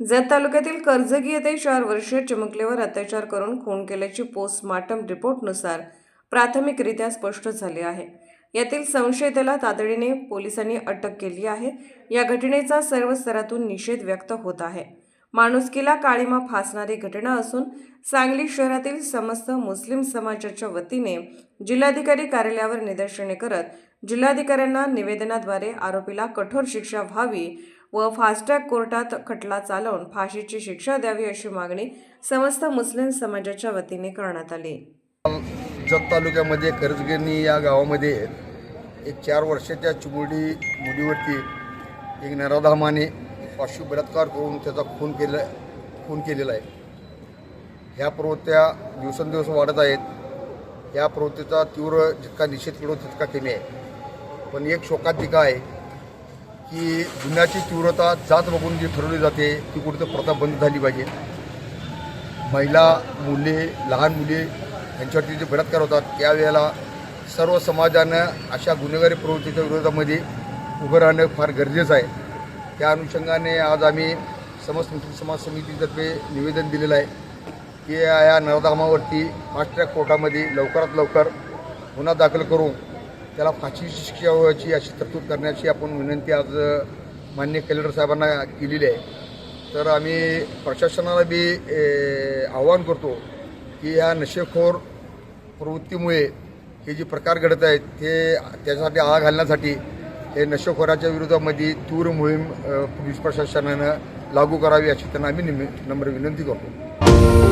जत तालुक्यातील कर्जगी येथे चार वर्षीय चिमुकलीवर अत्याचार करून खून केल्याची पोस्टमार्टम रिपोर्टनुसार प्राथमिकरित्या स्पष्ट झाले आहे. यातील संशयिताला तातडीने पोलिसांनी अटक केली आहे. या घटनेचा सर्व स्तरातून निषेध व्यक्त होत आहे. माणुसकीला काळीमा फासणारी घटना असून सांगली शहरातील समस्त मुस्लिम समाजाच्या वतीने जिल्हाधिकारी कार्यालयावर निदर्शने करत जिल्हाधिकाऱ्यांना निवेदनाद्वारे आरोपीला कठोर शिक्षा व्हावी व फास्टॅग कोर्टात खटला चालवून फाशीची शिक्षा द्यावी अशी मागणी समस्त मुस्लिम समाजाच्या वतीने करण्यात आली. जत तालुक्यामध्ये कर्जगिरणी या गावामध्ये एक चार वर्षाच्या चिमुरडी मुलीवरती एक नराधामाने पाशु बलात्कार करून त्याचा खून केला खून केलेला आहे. ह्या प्रवृत्त्या दिवसेंदिवस वाढत आहेत. या प्रवृत्तीचा तीव्र जितका निषेध केलो तितका कमी आहे. पण एक शोकांतिका आहे. की गुन्ह्याची तीव्रता जात बघून जी ठरवली जाते ती कुठेतरी प्रथा बंद झाली पाहिजे. महिला मुले लहान मुले यांच्यावरती जे बलात्कार होतात त्यावेळेला सर्व समाजानं अशा गुन्हेगारी प्रवृत्तीच्या विरोधामध्ये उभं राहणं फार गरजेचं आहे. त्या अनुषंगाने आज आम्ही समस्त मुस्लिम समाज समितीतर्फे निवेदन दिलेलं आहे की या नळधामावरती फास्ट ट्रॅक कोर्टामध्ये लवकरात लवकर गुन्हा दाखल करून त्याला फाशीची शिक्षा व्हायची अशी तरतूद करण्याची आपण विनंती आज मान्य कलेक्टर साहेबांना केलेली आहे. तर आम्ही प्रशासनाला बी आवाहन करतो की ह्या नशेखोर प्रवृत्तीमुळे हे जे प्रकार घडत आहेत ते त्याच्यासाठी आळा घालण्यासाठी हे नशेखोराच्या विरोधामध्ये तीव्र मोहीम पोलीस प्रशासनानं लागू करावी अशी त्यांना आम्ही निम- नम्र विनंती करतो.